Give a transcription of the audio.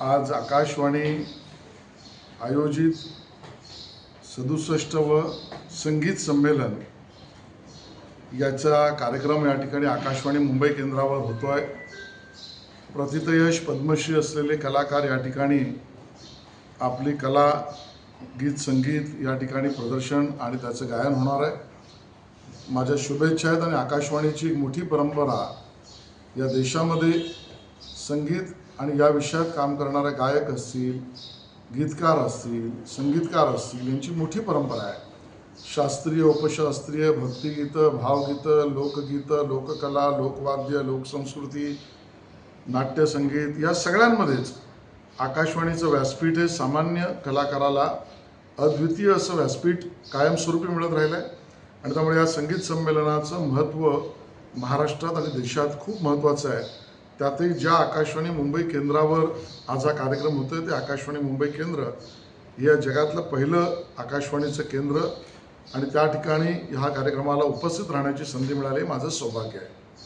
आज आकाशवाणी आयोजित सदुसष्टव संगीत संमेलन याचा कार्यक्रम या ठिकाणी आकाशवाणी मुंबई केंद्रावर होतो आहे प्रथितयश पद्मश्री असलेले कलाकार या ठिकाणी आपली कला गीत संगीत या ठिकाणी प्रदर्शन आणि त्याचं गायन होणार आहे. माझ्या शुभेच्छा आहेत आणि आकाशवाणीची मोठी परंपरा या देशामध्ये संगीत आणि या विषयात काम करणारे गायक असतील गीतकार असतील संगीतकार असतील यांची मोठी परंपरा आहे. शास्त्रीय उपशास्त्रीय भक्तिगीतं भावगीतं लोकगीतं लोककला लोकवाद्य लोकसंस्कृती नाट्यसंगीत या सगळ्यांमध्येच आकाशवाणीचं व्यासपीठ हे सामान्य कलाकाराला अद्वितीय असं व्यासपीठ कायमस्वरूपी मिळत राहिलं आहे आणि त्यामुळे या संगीत संमेलनाचं महत्त्व महाराष्ट्रात आणि देशात खूप महत्त्वाचं आहे. त्यातही ज्या आकाशवाणी मुंबई केंद्रावर आज हा कार्यक्रम होतोय ते आकाशवाणी मुंबई केंद्र या जगातलं पहिलं आकाशवाणीचं केंद्र. आणि त्या ठिकाणी ह्या कार्यक्रमाला उपस्थित राहण्याची संधी मिळाली हे माझं सौभाग्य आहे.